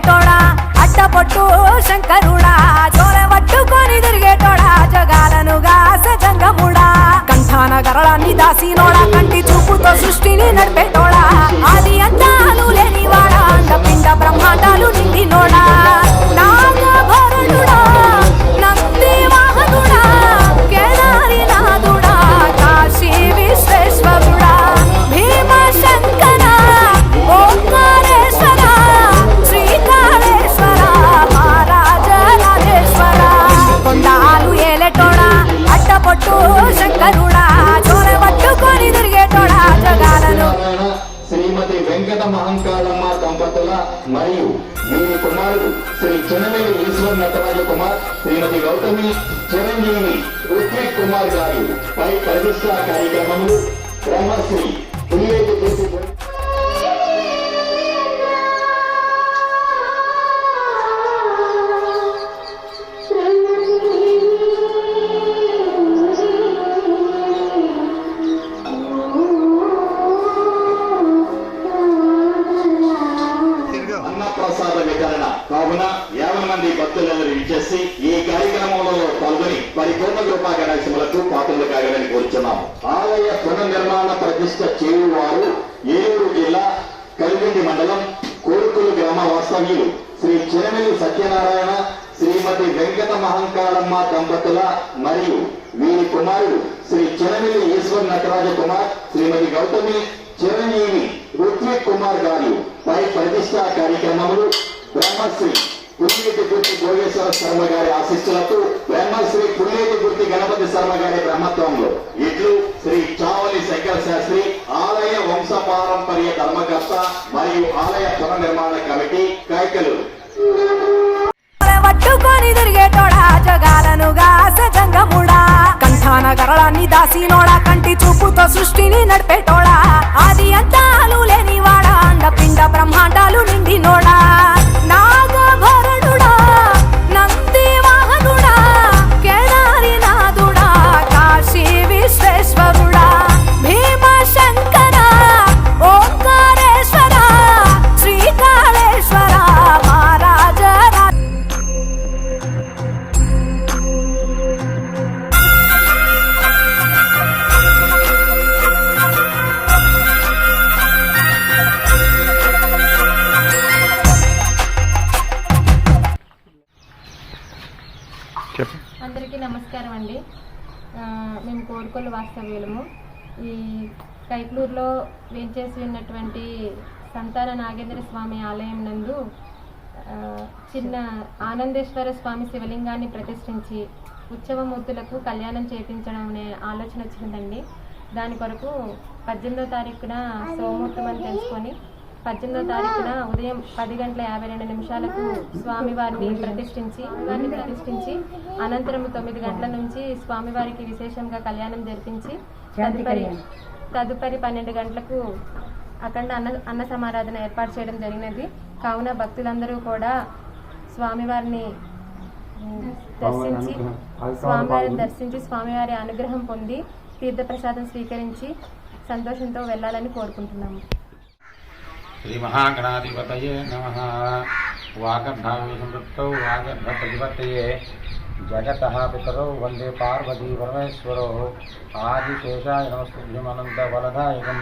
తిరిగేటోడా అడ్డపొట్టు శంకరుడా మరియు వీరి కుమారుడు శ్రీ చిన్నవేలి ఈశ్వర్ నటరాజ కుమార్ శ్రీమతి గౌతమి చిరంజీవి ఋత్విక్ కుమార్ గారు పై ప్రతిష్టా కార్యక్రమంలో బ్రహ్మశ్రీ పుల్లేటి మంది భక్తులందరూ ఇచ్చేసి ఈ కార్యక్రమంలో పాల్గొని పరిపూర్ణ కృపా కటాక్షములకు పాత్రలు కాగలని కోరుచున్నాము. ఆలయ పునర్నిర్మాణ ప్రతిష్ట చేయువారు ఏలూరు జిల్లా కలిగిండి మండలం కోరుకులు గ్రామ వాస్తవ్యులు శ్రీ చిరమిలి సత్యనారాయణ శ్రీమతి వెంకట మహంకాళమ్మ దంపతుల మరియు వీరి కుమారుడు శ్రీ చిరమిలి ఈశ్వర్ నటరాజ కుమార్ శ్రీమతి గౌతమి చిరంజీవి ఋత్విక్ కుమార్ గారు పై ప్రతిష్టా కార్యక్రమములు బ్రహ్మశ్రీ పుల్లేటి గుర్తి భోగేశ్వర శర్మ గారి ఆశిస్సులతో బ్రహ్మశ్రీ పుల్లేటి గుర్తి గణపతి శర్మ గారి బ్రహ్మత్వంలో. ఇట్లు శ్రీ చావలి శంకర శాస్త్రి ఆలయ వంశ పారంపర్య ధర్మకర్త మరియు ఆలయ పునర్నిర్మాణ కమిటీ కైకలు నమస్కారం అండి. మేము కోరుకొల్లు వాస్తవ్యులము. ఈ కైక్లూరులో వేంచేసి ఉన్నటువంటి సంతాన నాగేంద్ర స్వామి ఆలయం నందు చిన్న ఆనందేశ్వర స్వామి శివలింగాన్ని ప్రతిష్ఠించి ఉత్సవమూర్తులకు కళ్యాణం చేపించడం అనే ఆలోచన వచ్చిందండి. దాని కొరకు పద్దెనిమిదో తారీఖున సోమూర్తం అని తెలుసుకొని పద్దెనిమిదో తారీఖున ఉదయం పది గంటల యాభై రెండు నిమిషాలకు స్వామివారిని ప్రతిష్ఠించి వారిని ప్రతిష్ఠించి అనంతరం తొమ్మిది గంటల నుంచి స్వామివారికి విశేషంగా కళ్యాణం జరిపించి తదుపరి తదుపరి పన్నెండు గంటలకు అఖండ అన్న అన్న సమారాధన ఏర్పాటు చేయడం జరిగినది. కావున భక్తులందరూ కూడా స్వామివారిని దర్శించి స్వామివారిని దర్శించి స్వామివారి అనుగ్రహం పొంది తీర్థప్రసాదం స్వీకరించి సంతోషంతో వెళ్ళాలని కోరుకుంటున్నాము. శ్రీమహాగణాధిపతయే నమ వాగర్ధావి సమృద్ధౌ జగత పితరౌ వందే పార్వతీ పరమేశ్వరో ఆదిశేషాయ నమస్తుభ్యమనంతవలదాయకం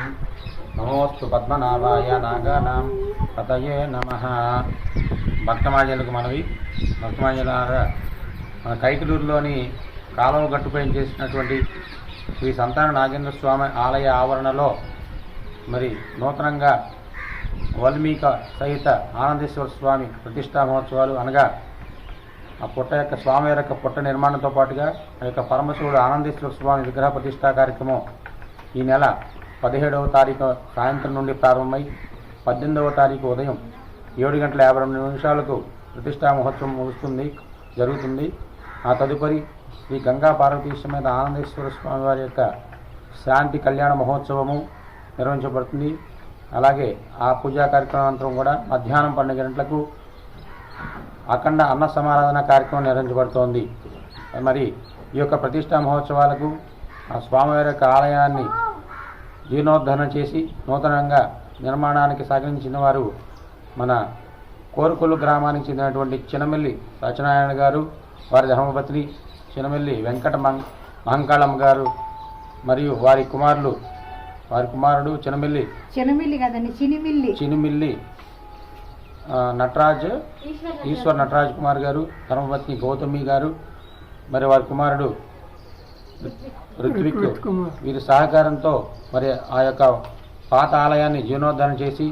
నమోస్తు పద్మనాభాయ నాగానాం పతయే నమ భక్తమాజలకు మనవి భక్తమాజల మన కైకలూరులోని కాలువ గట్టుపై చేసినటువంటి శ్రీ సంతాన నాగేంద్ర స్వామి ఆలయ ఆవరణలో మరి నూతనంగా వల్మీక సహిత ఆనందేశ్వర స్వామి ప్రతిష్టా మహోత్సవాలు అనగా ఆ పుట్ట యొక్క స్వామి యొక్క పుట్ట నిర్మాణంతో పాటుగా ఆ యొక్క పరమశివుడు ఆనందేశ్వర స్వామి విగ్రహ ప్రతిష్టా కార్యక్రమం ఈ నెల పదిహేడవ తారీఖు సాయంత్రం నుండి ప్రారంభమై పద్దెనిమిదవ తారీఖు ఉదయం ఏడు గంటల యాభై రెండు నిమిషాలకు ప్రతిష్టా మహోత్సవం ముగుస్తుంది జరుగుతుంది. ఆ తదుపరి శ్రీ గంగా పార్వతీ మీద ఆనందేశ్వర స్వామి వారి యొక్క శాంతి కళ్యాణ మహోత్సవము నిర్వహించబడుతుంది. అలాగే ఆ పూజా కార్యక్రమానంతరం కూడా మధ్యాహ్నం పన్నెండు గంటలకు అఖండ అన్న సమారాధన కార్యక్రమం నిర్వహించబడుతోంది. మరి ఈ యొక్క ప్రతిష్టా మహోత్సవాలకు ఆ స్వామివారి యొక్క ఆలయాన్ని జీర్ణోద్ధరణ చేసి నూతనంగా నిర్మాణానికి సహకరించిన వారు మన కోరుకొల్లు గ్రామానికి చెందినటువంటి చినమెల్లి సత్యనారాయణ గారు వారి ధర్మపత్ని చినమెల్లి వెంకట మం మహంకాళమ్మ గారు మరియు వారి కుమారులు వారి కుమారుడు చినమెల్లి. చినమిల్లి కదండి చినిమిల్లి. చినిమిల్లి. నటరాజ్ ఈశ్వర్ నటరాజ్ కుమార్ గారు ధర్మపత్ని గౌతమి గారు మరి వారి కుమారుడు ఋత్విక్ వీరి సహకారంతో మరి ఆ యొక్క పాత ఆలయాన్ని జీర్ణోద్ధరణ చేసి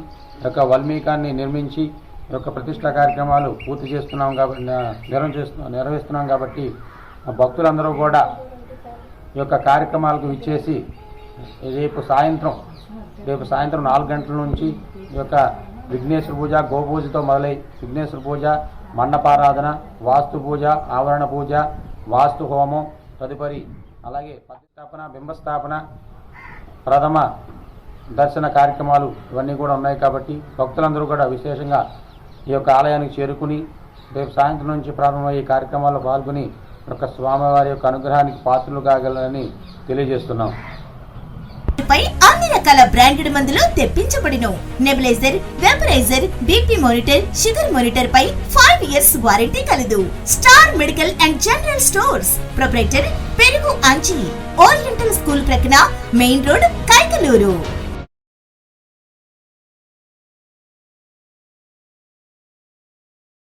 యొక్క వల్మీకాన్ని నిర్మించి యొక్క ప్రతిష్ట కార్యక్రమాలు పూర్తి చేస్తున్నాం కాబట్టి నిర్వహిస్తున్నాం నిర్వహిస్తున్నాం కాబట్టి భక్తులందరూ కూడా ఈ యొక్క కార్యక్రమాలకు విచ్చేసి రేపు సాయంత్రం రేపు సాయంత్రం నాలుగు గంటల నుంచి ఈ యొక్క విఘ్నేశ్వర పూజ గోపూజతో మొదలై విఘ్నేశ్వర పూజ మండపారాధన వాస్తు పూజ ఆవరణ పూజ వాస్తు హోమం తదుపరి అలాగే ప్రతిష్టాపన బింబస్థాపన ప్రథమ దర్శన కార్యక్రమాలు ఇవన్నీ కూడా ఉన్నాయి కాబట్టి భక్తులందరూ కూడా విశేషంగా ఈ యొక్క ఆలయానికి చేరుకుని రేపు సాయంత్రం నుంచి ప్రారంభమయ్యే కార్యక్రమాల్లో పాల్గొని ఒక స్వామివారి యొక్క అనుగ్రహానికి పాత్రలు కాగలరని తెలియజేస్తున్నాం. పై అన్ని రకాల బ్రాండెడ్ మందులు తెప్పించబడిను. Nebuliser vaporiser BP monitor sugar monitor పై ఫైవ్ ఇయర్స్ వారంటీ కలదు. Star medical and general stores. Proprietor పెరుగు అంచి ఓరియంటల్ స్కూల్ ప్రక్కన మెయిన్ రోడ్ కైకలూరు.